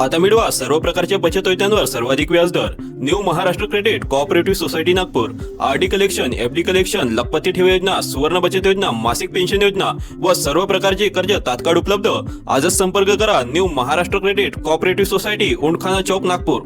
आता मिळवा सर्व प्रकारच्या बचत योजनांवर सर्वाधिक व्याजदर new Maharashtra credit cooperative society Nagpur. RD collection FD collection लखपती ठेव योजना सुवर्ण बचत योजना मासिक पेन्शन योजना व सर्व प्रकारचे कर्ज तात्काळ उपलब्ध. आजच संपर्क करा new Maharashtra credit cooperative society Undkhana चौक नागपूर.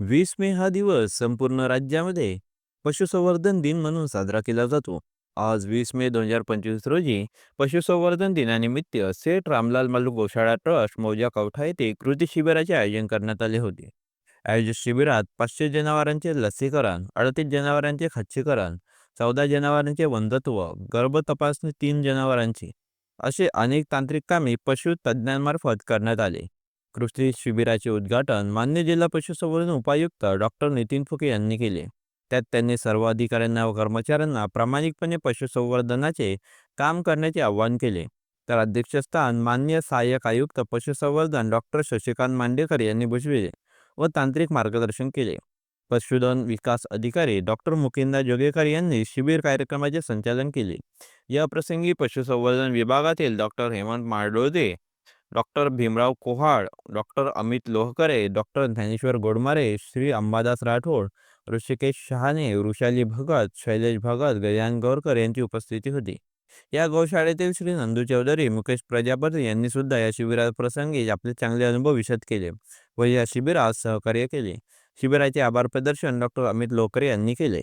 वीस मे हा दिवस संपूर्ण राज्यामध्ये पशुसंवर्धन दिन म्हणून साजरा केला जातो. आज वीस मे दोन हजार पंचवीस रोजी पशुसंवर्धन दिनानिमित्त सेठ रामलाल मालू गोशाळा ट्रस्ट मौजा कवठा येथे कृती शिबिराचे आयोजन करण्यात आले होते. आयोजित शिबिरात पाचशे जनावरांचे लसीकरण अडतीस जनावरांचे खच्चीकरण चौदा जनावरांचे वंधत्व गर्भ तपासणी तीन जनावरांची असे अनेक तांत्रिक कामे पशु तज्ज्ञांमार्फत करण्यात आले. कृषी शिबिराचे उद्घाटन मान्य जिल्हा पशुसंवर्धन उपायुक्त डॉक्टर नितीन फुके यांनी केले. त्यात त्यांनी सर्व अधिकाऱ्यांना व कर्मचाऱ्यांना प्रामाणिकपणे पशुसंवर्धनाचे काम करण्याचे आवाहन केले. तर अध्यक्षस्थान मान्य सहाय्यक आयुक्त पशुसंवर्धन डॉक्टर शशिकांत मांडेकर यांनी भुजविले व तांत्रिक मार्गदर्शन केले. पशुधन विकास अधिकारी डॉक्टर मुकिंदा जोगेकर यांनी शिबिर कार्यक्रमाचे संचालन केले. या प्रसंगी पशुसंवर्धन विभागातील doctor Hemant Mardode doctor Bhimrao Kohad doctor Amit Lohkare doctor Dnyaneshwar Godmare Shri Ambadas Rathod Rishikesh Shahane Vrushali Bhagat Shailesh Bhagat Gajan Gaurkar यांची उपस्थिती होती. या गौशाळेतील श्री नंदू चौधरी मुकेश प्रजापती यांनी सुद्धा या शिबिराप्रसंगी आपले चांगले अनुभव विशद केले व या शिबिरात सहकार्य केले. शिबिराचे आभार प्रदर्शन डॉक्टर अमित लोकरे यांनी केले.